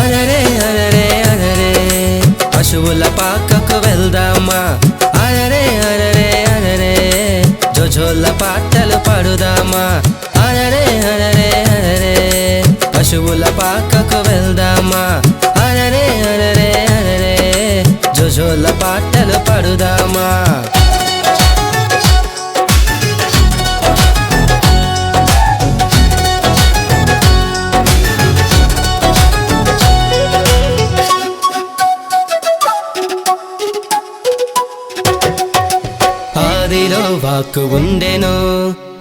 అరరే అరరే అరరే. పశువుల పాకకు వెళ్దామా? అరరే అరరే అరరే. జోజోల పాటలు పడుదామా? అరరే అరరే అరరే. పశువుల పాకకు వెళ్దామా? అరరే అరరే అరరే. జోజోల పాటలు పడుదామా? వాక్కు ఉండెను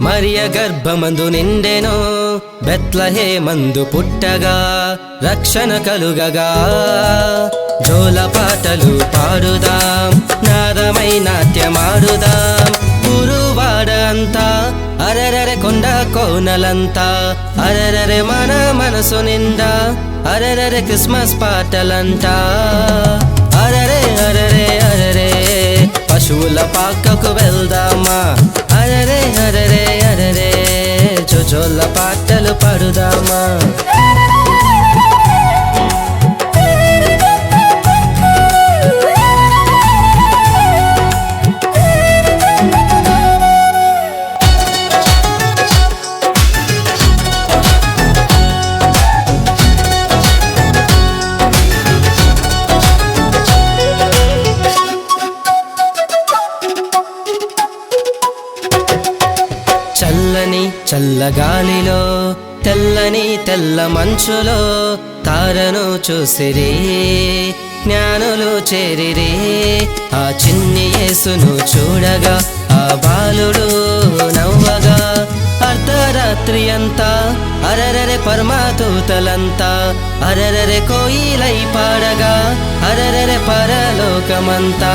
మరియ గర్భమందు నిండెను బెత్లహే మందు పుట్టగా రక్షణ కలుగగా. జోల పాటలు పాడుదాం నాదమై నాట్యమాడుదాం. గురువాడ అంతా అరరరె కొండ కోనలంతా అరరరె మన మనసు నిండా అరరరె క్రిస్మస్ పాటలంటా చొచోళ్ళ పాటలు పడుదామా? చల్లని చల్లగాలిలో తెల్లని తెల్ల మంచులో తారను చూసిరే జ్ఞానులు చేరిరే. ఆ చిన్ని యేసును చూడగా ఆ బాలుడు నవ్వగా అర్ధరాత్రి అంతా అరరరె పరమాతూతలంతా అరరరె కోయిలై పాడగా అరరరె పరలోకమంతా.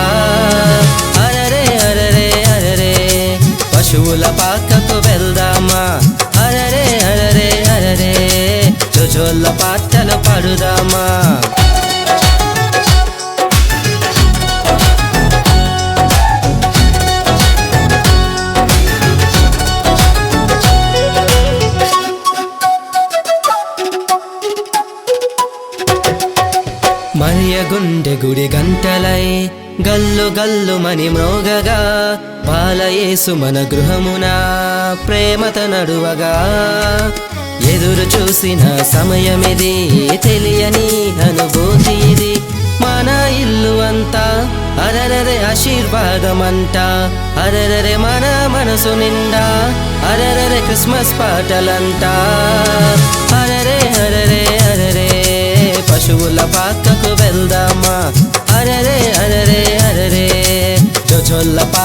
జోజోళ్ళ పాటలు పాడుదామా? మరియ గుండె గుడి గంటలై గల్లు గల్లు మని మ్రోగగా బాలయేసు మన గృహమున ప్రేమత నడువగా. ఎదురు చూసిన సమయమిది తెలియని అనుభూతి ఇది. మన ఇల్లు అంతా అరరరే ఆశీర్వాదమంట అరరరే మన మనసు నిండా అరరరే క్రిస్మస్ పాటలంట. అరరే అరరే అరరే పశువుల పాక la paz.